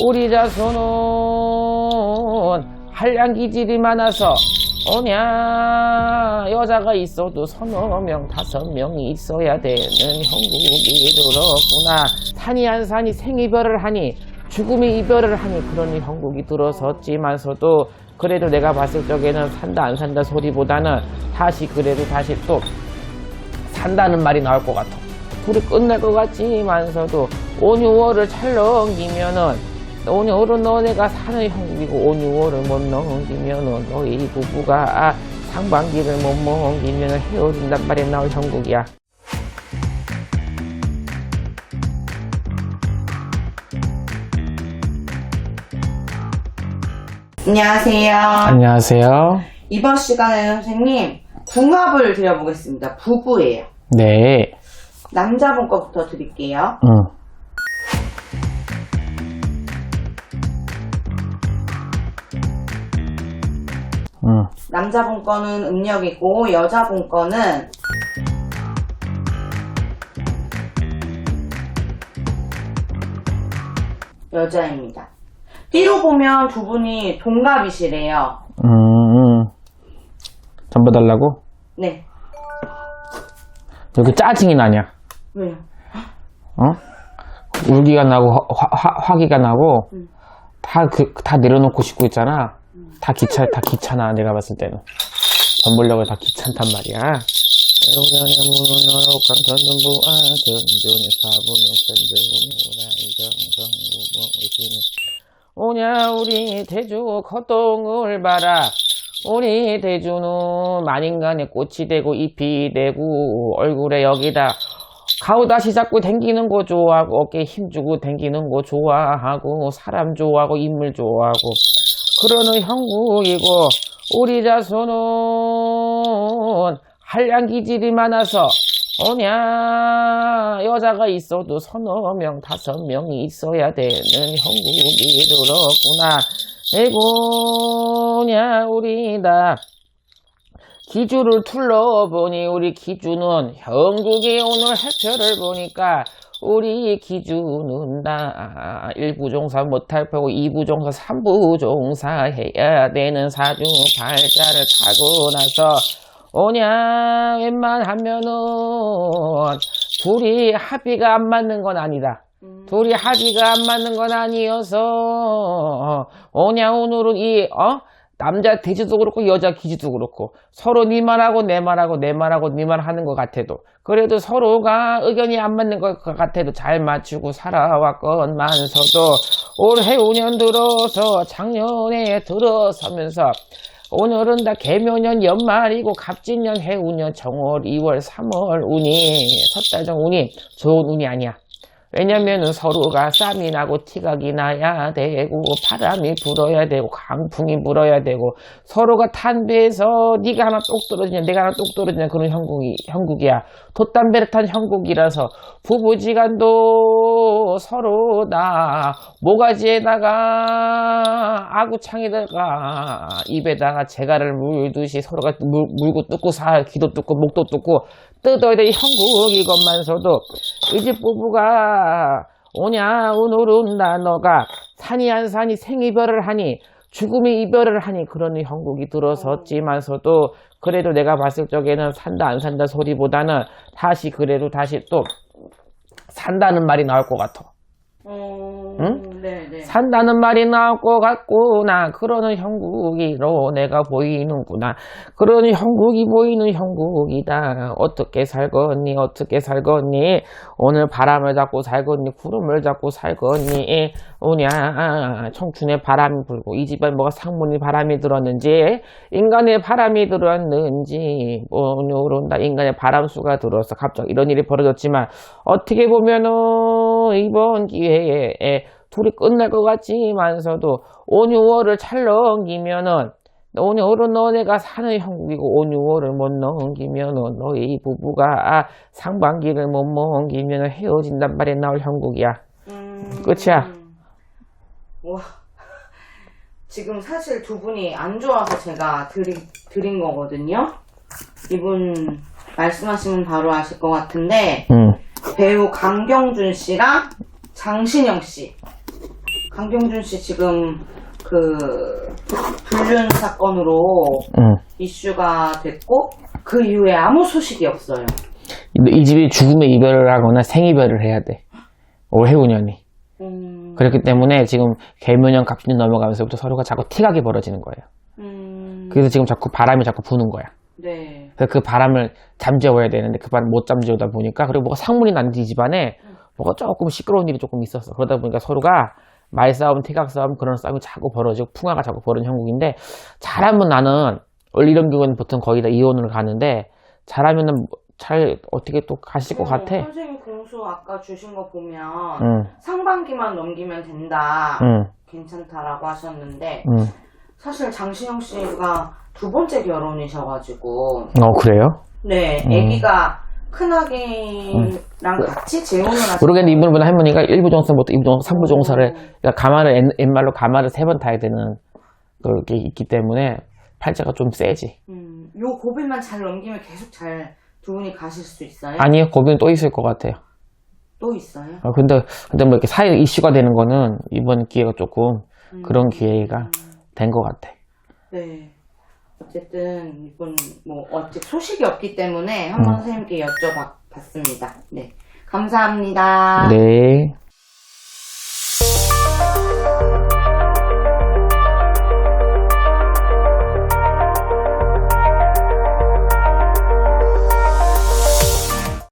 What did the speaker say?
우리 자손은 한량 기질이 많아서 오냐 여자가 있어도 서너 명 다섯 명이 있어야 되는 형국이 들었구나 산이 한 산이 생이별을 하니 죽음이 이별을 하니 그런 형국이 들어섰지만서도 그래도 내가 봤을 적에는 산다 안 산다 소리보다는 다시 그래도 다시 또 산다는 말이 나올 것 같아. 둘이 끝날 것 같지만서도 5, 6월을 잘 넘기면은 5, 6월은 너네가 사는 형국이고 5, 6월을 못 넘기면은 너희 부부가 아, 상반기를 못 넘기면은 헤어진단 말이 나올 형국이야. 안녕하세요. 안녕하세요. 이번 시간에는 선생님 궁합을 드려보겠습니다. 부부예요. 네. 남자분 거부터 드릴게요. 응. 응. 남자분 거는 음력이고 여자분 거는 여자입니다. 띠로 보면 두 분이 동갑이시래요. 음. 전부 달라고? 네. 여기 짜증이 나냐? 왜요? 어? 울기가 나고 화, 화, 화기가 나고 음. 다그 다 내려놓고 싶고 있잖아. 다 귀찮 다 귀찮아 내가 봤을 때는. 전불력을 다 귀찮단 말이야. 오냐 우리 대주 겉동을 봐라. 우리 대주는 만인간의 꽃이 되고 잎이 되고 얼굴에 여기다. 가오다시 잡고 댕기는 거 좋아하고 어깨에 힘주고 댕기는 거 좋아하고 사람 좋아하고 인물 좋아하고 그러는 형국이고 우리 자손은 한량 기질이 많아서 오냐 여자가 있어도 서너 명 다섯 명이 있어야 되는 형국이 들었구나. 에고냐 우리 다. 기주를 둘러보니 우리 기주는 형국이 오늘 해표를 보니까 우리 기주는 다 1부종사 못할 거고 2부종사 3부종사 해야 되는 사주 발자를 타고 나서 오냐 웬만하면은 둘이 합의가 안 맞는 건 아니다. 둘이 합의가 안 맞는 건 아니어서 오냐 오늘은 이 어? 남자 돼지도 그렇고 여자 기지도 그렇고 서로 네 말하고 내 말하고 내 말하고 네 말하는 것 같아도 그래도 서로가 의견이 안 맞는 것 같아도 잘 맞추고 살아왔건만서도 올해 5년 들어서 작년에 들어서면서 오늘은 다 개묘년 연말이고 갑진년 해운년 정월 2월 3월 운이 섣달정 운이 좋은 운이 아니야. 왜냐면은 서로가 쌈이 나고 티각이 나야 되고 바람이 불어야 되고 강풍이 불어야 되고 서로가 탄배해서 네가 하나 똑 떨어지냐 내가 하나 똑 떨어지냐 그런 형국이 형국이야. 돛담배를 탄 형국이라서 부부지간도 서로 다 모가지에다가 아구창에다가 입에다가 재갈을 물듯이 서로가 물, 물고 뜯고 살 기도 뜯고 목도 뜯고 뜯어야 될 형국 이것만서도. 이집 부부가 오냐 오늘은 나 너가 산이 한 산이 생이별을 하니 죽음이 이별을 하니 그런 형국이 들어섰지만서도 그래도 내가 봤을 적에는 산다 안 산다 소리보다는 다시 그래도 다시 또 산다는 말이 나올 것 같아. 어, 응? 네네. 산다는 말이 나올 것 같구나. 그러는 형국이로 내가 보이는구나. 그러는 형국이 보이는 형국이다. 어떻게 살겠니? 어떻게 살겠니? 오늘 바람을 잡고 살겠니? 구름을 잡고 살겠니? 오냐, 청춘의 바람이 불고, 이 집에 뭐가 상문이 바람이 들었는지, 인간의 바람이 들었는지, 오늘은 다 인간의 바람수가 들어서 갑자기 이런 일이 벌어졌지만, 어떻게 보면은, 이번 기회에 둘이 끝날 것 같지만서도 5, 6월을 잘 넘기면은 5, 6월은 너네가 사는 형국이고 5, 6월을 못 넘기면은 너희 부부가 아, 상반기를 못 넘기면은 헤어진단 말이 나올 형국이야. 음, 끝이야. 와. 지금 사실 두 분이 안 좋아서 제가 드린, 드린 거거든요. 이분 말씀하시면 바로 아실 것 같은데 응. 배우 강경준 씨랑 장신영 씨. 강경준 씨 지금 그 불륜 사건으로 응. 이슈가 됐고 그 이후에 아무 소식이 없어요. 이- 이 집이 죽음의 이별을 하거나 생이별을 해야 돼. 올해 5년이. 음, 그렇기 때문에 지금 개묘년 갑신년 넘어가면서부터 서로가 자꾸 티각이 벌어지는 거예요. 음, 그래서 지금 자꾸 바람이 자꾸 부는 거야. 네. 그래서 그 바람을 잠재워야 되는데 그 바람 못 잠재우다 보니까 그리고 뭐가 상문이 난 뒤 집안에 뭐가 조금 시끄러운 일이 조금 있었어. 그러다 보니까 서로가 말싸움, 티각싸움 그런 싸움이 자꾸 벌어지고 풍화가 자꾸 벌어지는 형국인데 잘하면 나는 원래 이런 경우는 보통 거의 다 이혼을 가는데 잘하면은 뭐잘 어떻게 또 가실 것 같아. 어, 선생님 공수 아까 주신 거 보면 응, 상반기만 넘기면 된다. 응, 괜찮다라고 하셨는데 응. 사실 장신영 씨가 두 번째 결혼이셔가지고 어 그래요? 네 음. 아기가 큰아기랑 같이 재혼을 하셨 모르겠는데 이분은 할머니가 1부 종사부터 2부 종사, 3부 종사를 그러니까 가마를 옛- 옛말로 가마를 세 번 타야 되는 그게 있기 때문에 팔자가 좀 세지. 음, 요 고비만 잘 넘기면 계속 잘 두 분이 가실 수 있어요? 아니요, 거기는 또 있을 것 같아요. 또 있어요? 어, 근데, 근데 뭐 이렇게 사회 이슈가 되는 거는 이번 기회가 조금 음, 그런 기회가 된 것 같아. 네. 어쨌든 이분 뭐 어찌 소식이 없기 때문에 한번 음. 선생님께 여쭤봤습니다. 네. 감사합니다. 네.